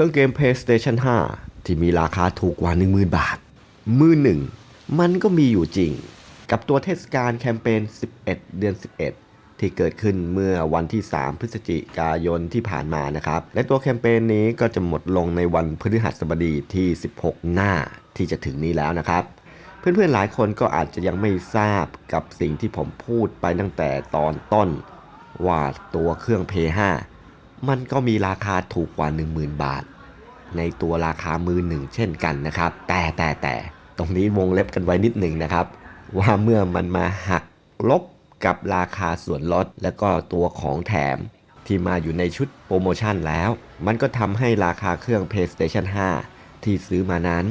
เครื่องเกม PlayStation 5 ที่มีราคาถูกกว่า 10,000 บาท มือหนึ่ง มันก็มีอยู่จริง กับตัวเทศกาลแคมเปญ 11 เดือน 11 ที่เกิดขึ้นเมื่อวันที่ 3 พฤศจิกายนที่ผ่านมานะครับ และตัวแคมเปญนี้ก็จะหมดลงในวันพฤหัสบดีที่ 16 หน้าที่จะถึงนี้แล้วนะครับ เพื่อนๆหลายคนก็อาจจะยังไม่ทราบกับสิ่งที่ผมพูดไปตั้งแต่ตอนต้นว่าตัวเครื่อง p 5 มันก็มีราคาถูกกว่า 10,000 บาท ในตัวราคามือหนึ่งเช่นกันนะครับ แต่แต่แต่ตรงนี้วงเล็บกันไว้นิดหนึ่งนะครับ ว่าเมื่อมันมาหักลบกับราคาส่วนลดและก็ตัวของแถมที่มาอยู่ในชุดโปรโมชั่นแล้ว มันก็ทำให้ราคาเครื่อง PlayStation 5 ที่ซื้อมานั้น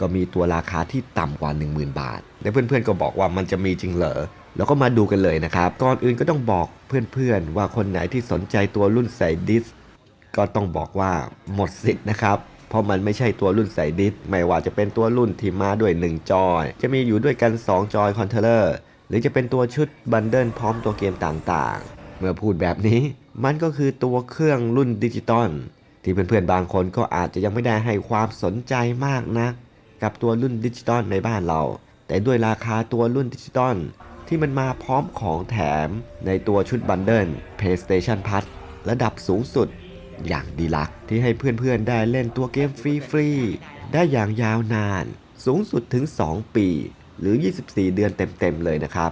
ก็มีตัวราคาที่ต่ำกว่า 10,000 บาท และเพื่อนๆก็บอกว่ามันจะมีจริงเหรอ แล้วก็มาดูกันเลยนะครับ ก่อนอื่นก็ต้องบอกเพื่อนๆ ว่าคนไหนที่สนใจตัวรุ่นใส่ดิส ก็ต้องบอกว่าหมดสิทธิ์นะครับ เพราะมันไม่ใช่ตัวรุ่นใส่ดิส ไม่ว่าจะเป็นตัวรุ่นที่มาด้วย 1 จอย จะมีอยู่ด้วยกัน 2 จอยคอนเทเลอร์ หรือจะเป็นตัวชุดบันเดิลพร้อมตัวเกมต่างๆ เมื่อพูดแบบนี้ มันก็คือตัวเครื่องรุ่นดิจิตอลที่เพื่อนๆบางคนก็อาจจะยังไม่ได้ให้ความสนใจมากนัก กับตัวรุ่นดิจิตอลในบ้านเรา แต่ด้วยราคาตัวรุ่นดิจิตอลที่มันมาพร้อมของแถมในตัวชุดบันเดิล PlayStation Plus ระดับสูงสุดอย่างดีลักที่ให้เพื่อนๆได้เล่นตัวเกมฟรีๆ ได้อย่างยาวนาน สูงสุดถึง 2 ปี หรือ 24 เดือนเต็มๆเลยนะครับ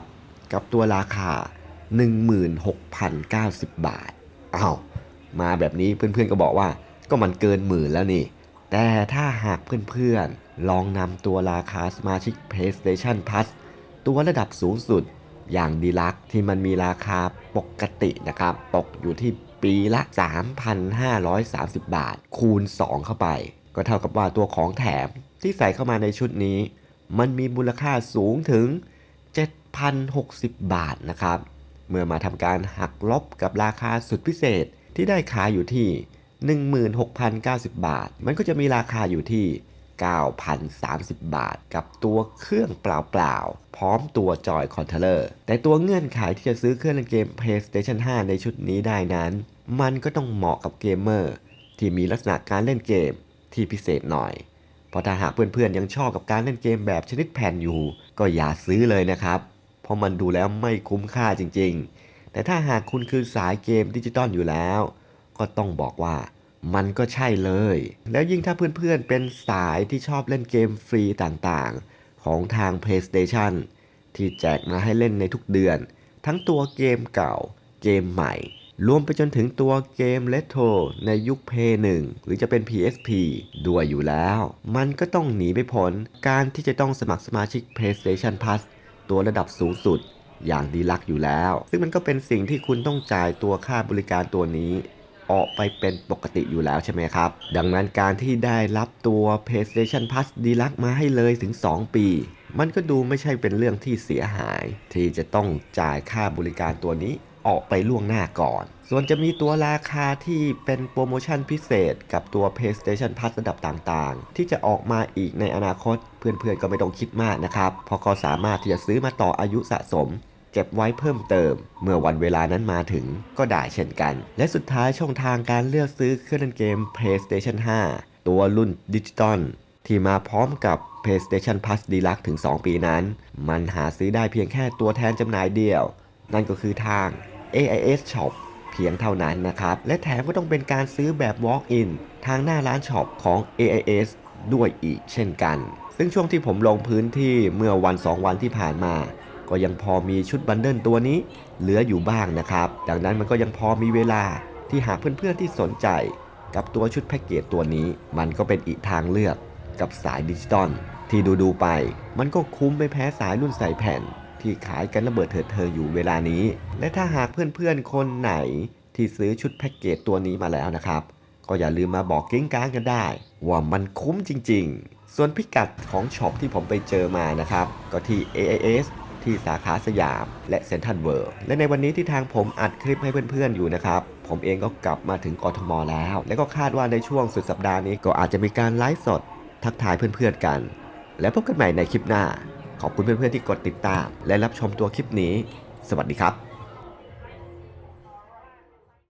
กับตัวราคา 16,090 บาทอ้าวมาแบบนี้เพื่อนๆก็บอกว่าก็มันเกินหมื่นแล้วนี่ แต่ถ้าหากเพื่อนๆ ลองนำตัวราคาสมาชิก PlayStation Plus ตัวระดับสูงสุดอย่างดีลักที่มันมีราคาปกตินะครับตกอยู่ที่ปีละ 3,530 บาท คูณ 2 เข้าไป ก็เท่ากับว่าตัวของแถมที่ใส่เข้ามาในชุดนี้ มันมีมูลค่าสูงถึง 7,060 บาทนะครับ เมื่อมาทำการหักลบกับราคาสุดพิเศษที่ได้ขายอยู่ที่ 16,090 บาท มันก็จะมีราคาอยู่ที่ 9,030 บาท กับตัวเครื่องเปล่าๆ พร้อมตัวจอยคอนเทเลอร์ แต่ตัวเงื่อนไขที่จะซื้อเครื่องเล่นเกม PlayStation 5 ในชุดนี้ได้นั้น มันก็ต้องเหมาะกับเกมเมอร์ ที่มีลักษณะการเล่นเกมที่พิเศษหน่อย เพราะถ้าหากเพื่อนๆ ยังชอบกับการเล่นเกมแบบชนิดแผ่นอยู่ ก็อย่าซื้อเลยนะครับ เพราะมันดูแล้วไม่คุ้มค่าจริงๆ แต่ถ้าหากคุณคือสายเกมดิจิตอลอยู่แล้ว ก็ต้องบอกว่า มันก็ใช่เลย แล้วยิ่งถ้าเพื่อนๆเป็นสายที่ชอบเล่นเกมฟรีต่างๆ ของทาง PlayStation ที่แจกมาให้เล่นในทุกเดือน ทั้งตัวเกมเก่า เกมใหม่ รวมไปจนถึงตัวเกมเลโทรในยุค p 1หรือจะเป็น PSP ด้วยอยู่แล้ว มันก็ต้องหนีไม่พ้นการที่จะต้องสมัครสมาชิก PlayStation Plus ตัวระดับสูงสุดอย่างดีลักอยู่แล้ว ซึ่งมันก็เป็นสิ่งที่คุณต้องจ่ายตัวค่าบริการตัวนี้ ออกไปเป็นปกติอยู่แล้วใช่ไหมครับ ดังนั้นการที่ได้รับตัว PlayStation Plus Deluxe มาให้เลยถึง 2 ปี มันก็ดูไม่ใช่เป็นเรื่องที่เสียหาย ที่จะต้องจ่ายค่าบริการตัวนี้ออกไปล่วงหน้าก่อน ส่วนจะมีตัวราคาที่เป็นโปรโมชั่นพิเศษกับตัว PlayStation Plus ระดับต่างๆ ที่จะออกมาอีกในอนาคต เพื่อนๆก็ไม่ต้องคิดมากนะครับ เพราะก็สามารถที่จะซื้อมาต่ออายุสะสม เก็บไว้เพิ่มเติม เมื่อวันเวลานั้นมาถึงก็ได้เช่นกัน และสุดท้ายช่องทางการเลือกซื้อเครื่องเล่นเกม PlayStation 5 ตัวรุ่นดิจิตอลที่มาพร้อมกับ PlayStation Plus Deluxe ถึง 2 ปีนั้น มันหาซื้อได้เพียงแค่ตัวแทนจำหน่ายเดียว นั่นก็คือทาง AIS Shop เพียงเท่านั้นนะครับ และแถมก็ต้องเป็นการซื้อแบบ Walk-in ทางหน้าร้านช็อปของ AIS ด้วยอีกเช่นกัน ซึ่งช่วงที่ผมลงพื้นที่เมื่อวัน 2 วันที่ผ่านมา ก็ยังพอมีชุดบันเดิลตัวนี้เหลืออยู่บ้างนะครับ ดังนั้นมันก็ยังพอมีเวลาที่หากเพื่อนๆที่สนใจ กับตัวชุดแพ็กเกจตัวนี้ มันก็เป็นอีกทางเลือกกับสายดิจิตอลที่ดูๆไป มันก็คุ้มไม่แพ้สายรุ่นใส่แผ่น ที่ขายกันระเบิดเถิดเธออยู่เวลานี้ และถ้าหากเพื่อนๆคนไหนที่ซื้อชุดแพ็กเกจตัวนี้มาแล้วนะครับ ก็อย่าลืมมาบอกกิ้งก้างกันได้ ว่ามันคุ้มจริง ๆ ส่วนพิกัดของช็อปที่ผมไปเจอมานะครับ ก็ที่ AIS ที่สาขาสยาม และเซ็นทรัลเวิลด์และในวันนี้ที่ทางผมอัดคลิปให้เพื่อนๆอยู่นะครับผมเองก็กลับมาถึงกทมแล้ว และก็คาดว่าในช่วงสุดสัปดาห์นี้ก็อาจจะมีการไลฟ์สด ทักทายเพื่อนๆกัน แล้วพบกันใหม่ในคลิปหน้า ขอบคุณเพื่อนๆที่กดติดตาม และรับชมตัวคลิปนี้ สวัสดีครับ